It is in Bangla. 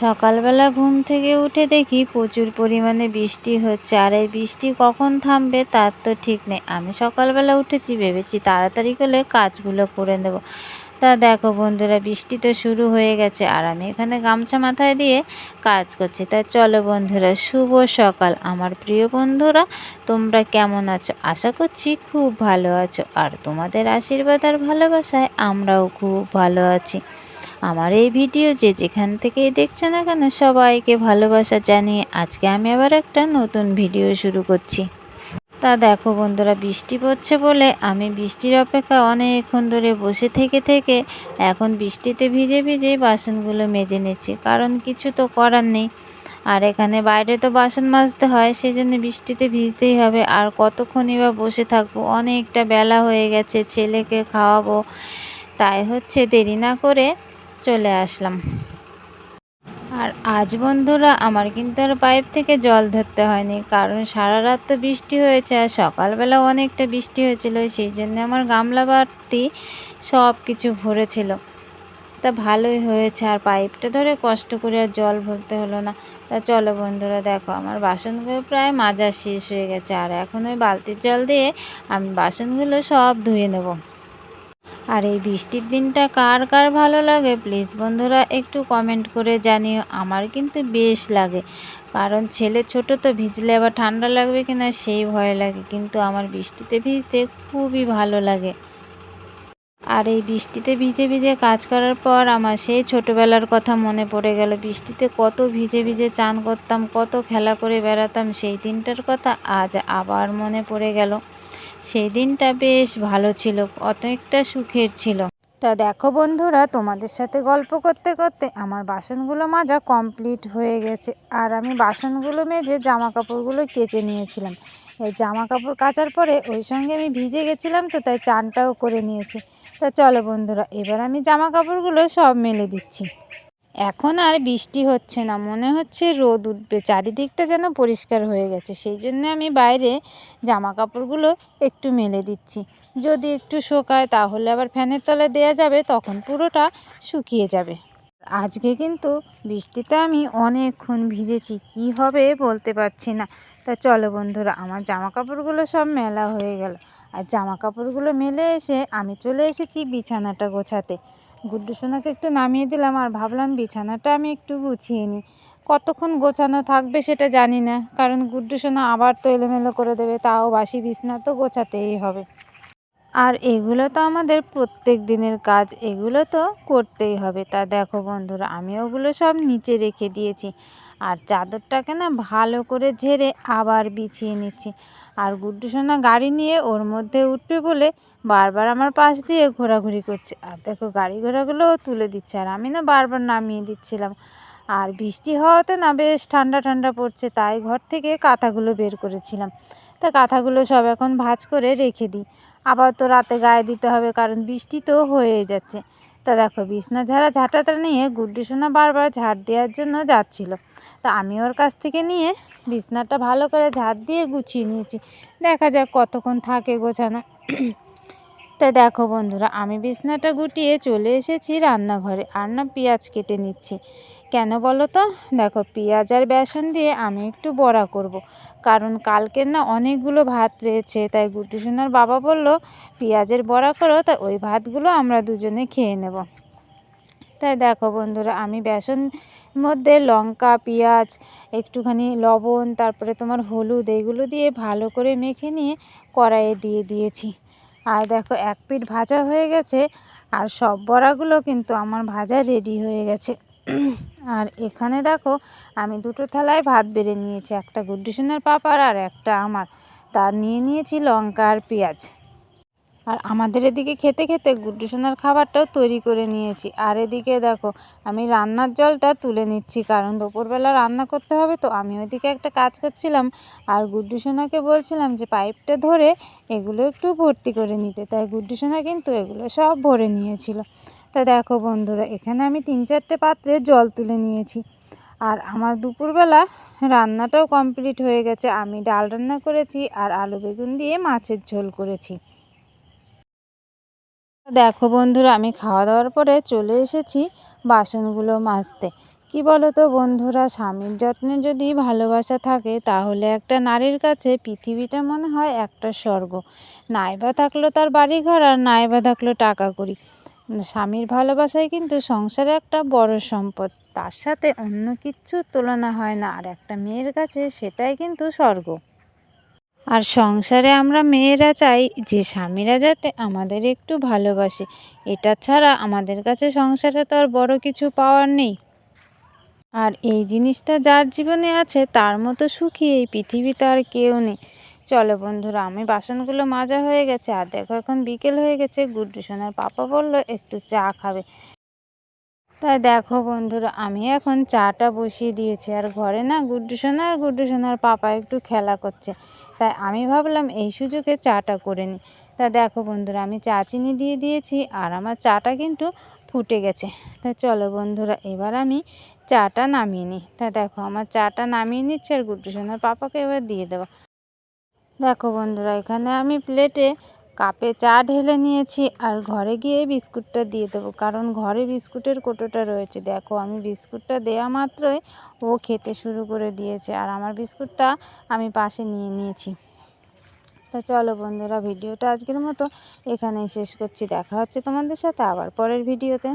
সকালবেলা ঘুম থেকে উঠে দেখি প্রচুর পরিমাণে বৃষ্টি হচ্ছে। আর এই বৃষ্টি কখন থামবে তার তো ঠিক নেই। আমি সকালবেলা উঠেছি, ভেবেছি তাড়াতাড়ি করে কাজগুলো করে নেব। তা দেখো বন্ধুরা, বৃষ্টি তো শুরু হয়ে গেছে আর আমি এখানে গামছা মাথায় দিয়ে কাজ করছি। তা চলো বন্ধুরা, শুভ সকাল। আমার প্রিয় বন্ধুরা, তোমরা কেমন আছো? আশা করছি খুব ভালো আছো। আর তোমাদের আশীর্বাদ আর ভালোবাসায় আমরাও খুব ভালো আছি। আমার এই ভিডিও যে যেখান থেকেই দেখছ না কেন সবাইকে ভালোবাসা জানিয়ে আজকে আমি আবার একটা নতুন ভিডিও শুরু করছি। তা দেখো বন্ধুরা, বৃষ্টি পড়ছে বলে আমি বৃষ্টির অপেক্ষা অনেকক্ষণ ধরে বসে থেকে থেকে এখন বৃষ্টিতে ভিজে ভিজেই বাসনগুলো মেজে নিচ্ছি, কারণ কিছু তো করার নেই। আর এখানে বাইরে তো বাসন মাজতে হয় সেই জন্য বৃষ্টিতে ভিজতেই হবে। আর কতক্ষণই বা বসে থাকব, অনেকটা বেলা হয়ে গেছে, ছেলেকে খাওয়াবো। তাই হচ্ছে দেরি না করে চলে আসলাম। আর আজ বন্ধুরা আমার কিন্তু আর পাইপ থেকে জল ধরতে হয়নি, কারণ সারা রাত তো বৃষ্টি হয়েছে আর সকালবেলা অনেকটা বৃষ্টি হয়েছিল, সেই জন্য আমার গামলা বাড়তি সব কিছু ভরেছিল। তা ভালোই হয়েছে, আর পাইপটা ধরে কষ্ট করে আর জল ভরতে হলো না। তা চলো বন্ধুরা, দেখো আমার বাসনগুলো প্রায় মাজা শেষ হয়ে গেছে, আর এখন ওই বালতির জল দিয়ে আমি বাসনগুলো সব ধুয়ে নেব। আর এই বৃষ্টির দিনটা কার কার ভালো লাগে প্লিজ বন্ধুরা একটু কমেন্ট করে জানিও। আমার কিন্তু বেশ লাগে। কারণ ছেলে ছোট তো ভিজলে আবার ঠান্ডা লাগবে কিনা সেই ভয় লাগে। কিন্তু আমার বৃষ্টিতে ভিজতে খুবই ভালো লাগে। আর এই বৃষ্টিতে ভিজে ভিজে কাজ করার পর আমার সেই ছোটোবেলার কথা মনে পড়ে গেল। বৃষ্টিতে কত ভিজে ভিজে চান করতাম, কত খেলা করে বেড়াতাম, সেই দিনটার কথা আজ আবার মনে পড়ে গেল। সেই দিনটা বেশ ভালো ছিল, অনেকটা সুখের ছিল। তা দেখো বন্ধুরা, তোমাদের সাথে গল্প করতে করতে আমার বাসনগুলো মাজা কমপ্লিট হয়ে গেছে। আর আমি বাসনগুলো মেজে জামা কাপড়গুলো কেচে নিয়েছিলাম। এই জামা কাপড় কাচার পরে ওই সঙ্গে আমি ভিজে গেছিলাম তো, তাই চানটাও করে নিয়েছি। তা চলো বন্ধুরা, এবার আমি জামা কাপড়গুলো সব মেলে দিচ্ছি। এখন আর বৃষ্টি হচ্ছে না, মনে হচ্ছে রোদ উঠবে, চারিদিকটা যেন পরিষ্কার হয়ে গেছে, সেই জন্য আমি বাইরে জামা কাপড়গুলো একটু মেলে দিচ্ছি। যদি একটু শোকায় তাহলে আবার ফ্যানের তলে দেওয়া যাবে, তখন পুরোটা শুকিয়ে যাবে। আজকে কিন্তু বৃষ্টিতে আমি অনেকক্ষণ ভিজেছি, কি হবে বলতে পারছি না। তা চলো বন্ধুরা, আমার জামা কাপড়গুলো সব মেলা হয়ে গেল। আর জামা কাপড়গুলো মেলে এসে আমি চলে এসেছি বিছানাটা গোছাতে। গুড্ডু সোনাকে একটু নামিয়ে দিলাম আর ভাবলাম বিছানাটা আমি একটু গুছিয়ে নিই। কতক্ষণ গোছানো থাকবে সেটা জানি না, কারণ গুড্ডু সোনা আবার তো এলোমেলো করে দেবে, তাও বাসি বিছনা তো গোছাতেই হবে। আর এগুলো তো আমাদের প্রত্যেক দিনের কাজ, এগুলো তো করতেই হবে। তা দেখো বন্ধুরা, আমি ওগুলো সব নিচে রেখে দিয়েছি। আর চাদরটাকে না ভালো করে ঝেড়ে আবার বিছিয়ে নিচ্ছি। আর গুড্ডু সোনা গাড়ি নিয়ে ওর মধ্যে উঠবে বলে বারবার আমার পাশ দিয়ে ঘোরাঘুরি করছে। আর দেখো গাড়ি ঘোড়াগুলোও তুলে দিচ্ছে আর আমি না বারবার নামিয়ে দিচ্ছিলাম। আর বৃষ্টি হওয়াতে না বেশ ঠান্ডা ঠান্ডা পড়ছে, তাই ঘর থেকে কাঁথাগুলো বের করেছিলাম। তা কাঁথাগুলো সব এখন ভাজ করে রেখে দিই। আবার তো রাতে গায়ে দিতে হবে, কারণ বৃষ্টি তো হয়ে যাচ্ছে। তা দেখো, বিছনা ঝাড়া ঝাঁটাটা নিয়ে গুড্ডি সোনা বারবার ঝাড় দেওয়ার জন্য যাচ্ছিল। তা আমি ওর কাছ থেকে নিয়ে বিছনাটা ভালো করে ঝাড় দিয়ে গুছিয়ে নিয়েছি। দেখা যাক কতক্ষণ থাকে গোছানো। তা দেখো বন্ধুরা, আমি বিছনাটা গুটিয়ে চলে এসেছি রান্নাঘরে। আর না পেঁয়াজ কেটে নিচ্ছি। কেন বলো তো? দেখো, পেঁয়াজ আর বেসন দিয়ে আমি একটু বড়া করব। কারণ কালকের না অনেকগুলো ভাত রয়েছে, তাই গুড্ডু সোনার বাবা বলল, পেঁয়াজের বড়া করো তাই ওই ভাতগুলো আমরা দুজনে খেয়ে নেব। তাই দেখো বন্ধুরা, আমি বেসন মধ্যে লঙ্কা, পেঁয়াজ, একটুখানি লবণ, তারপরে তোমার হলুদ এইগুলো দিয়ে ভালো করে মেখে নিয়ে কড়াইয়ে দিয়ে দিয়েছি। আর দেখো, এক পিঠ ভাজা হয়ে গেছে, আর সব বড়াগুলো কিন্তু আমার ভাজা রেডি হয়ে গেছে। আর এখানে দেখো, আমি দুটো থালায় ভাত বেড়ে নিয়েছি, একটা গুড্ডু সোনার পাপার আর একটা আমার। তার নিয়ে নিয়েছি লঙ্কা আর পেঁয়াজ। আর আমাদের এদিকে খেতে খেতে গুড্ডু সোনার খাবারটাও তৈরি করে নিয়েছি। আর এদিকে দেখো, আমি রান্নার জলটা তুলে নিচ্ছি, কারণ দুপুরবেলা রান্না করতে হবে, তো আমি ওইদিকে একটা কাজ করছিলাম, আর গুড্ডু সোনাকে বলছিলাম যে পাইপটা ধরে এগুলো একটু ভর্তি করে নিতে। তাই গুড্ডু সোনা কিন্তু এগুলো সব ভরে নিয়েছিল। তা দেখো বন্ধুরা, এখানে আমি তিন চারটে পাত্রে জল তুলে নিয়েছি। আর আমার দুপুরবেলা রান্নাটাও কমপ্লিট হয়ে গেছে। আমি ডাল রান্না করেছি আর আলু বেগুন দিয়ে মাছের ঝোল করেছি। দেখো বন্ধুরা, আমি খাওয়া দাওয়ার পরে চলে এসেছি বাসনগুলো মাজতে। কি বলো তো বন্ধুরা, স্বামীর যত্নে যদি ভালোবাসা থাকে, তাহলে একটা নারীর কাছে পৃথিবীটা মনে হয় একটা স্বর্গ। নাইবা থাকল তার বাড়ি ঘর আর নাইবা থাকল টাকা করি স্বামীর ভালোবাসায় কিন্তু সংসারে একটা বড় সম্পদ, তার সাথে অন্য কিচ্ছুর তুলনা হয় না। আর একটা মেয়ের কাছে সেটাই কিন্তু স্বর্গ। আর সংসারে আমরা মেয়েরা চাই যে স্বামীরা যাতে আমাদের একটু ভালোবাসে। এটা ছাড়া আমাদের কাছে সংসারে তো আর বড় কিছু পাওয়ার নেই। আর এই জিনিসটা যার জীবনে আছে, তার মতো সুখী এই পৃথিবীতে আর কেউ নেই। চলো বন্ধুরা, আমি বাসনগুলো মাজা হয়ে গেছে আর দেখো এখন বিকেল হয়ে গেছে। গুড্ডু সোনার পাপা বলল, একটু চা খাবে। তাই দেখো বন্ধুরা, আমি এখন চাটা বসিয়ে দিয়েছি। আর ঘরে না গুড্ডু সোনা আর গুড্ডু সোনার পাপা একটু খেলা করছে। তাই আমি ভাবলাম এই সুযোগে চাটা করে নিই তা দেখো বন্ধুরা, আমি চা চিনি দিয়ে দিয়েছি আর আমার চাটা কিন্তু ফুটে গেছে। তা চলো বন্ধুরা, এবার আমি চাটা নামিয়ে নিই। তা দেখো, আমার চাটা নামিয়ে নিচ্ছে আর গুড্ডু সোনার পাপাকে এবার দিয়ে দেবো। দেখো বন্ধুরা, এখানে আমি প্লেটে কাপে চা ঢেলে নিয়েছি আর ঘরে গিয়ে বিস্কুটটা দিয়ে দেবো। কারণ ঘরে বিস্কুটের কোটোটা রয়েছে। দেখো, আমি বিস্কুটটা দেওয়া মাত্রই ও খেতে শুরু করে দিয়েছে আর আমার বিস্কুটটা আমি পাশে নিয়ে নিয়েছি। তা চলো বন্ধুরা, ভিডিওটা আজকের মতো এখানেই শেষ করছি। দেখা হচ্ছে তোমাদের সাথে আবার পরের ভিডিওতে।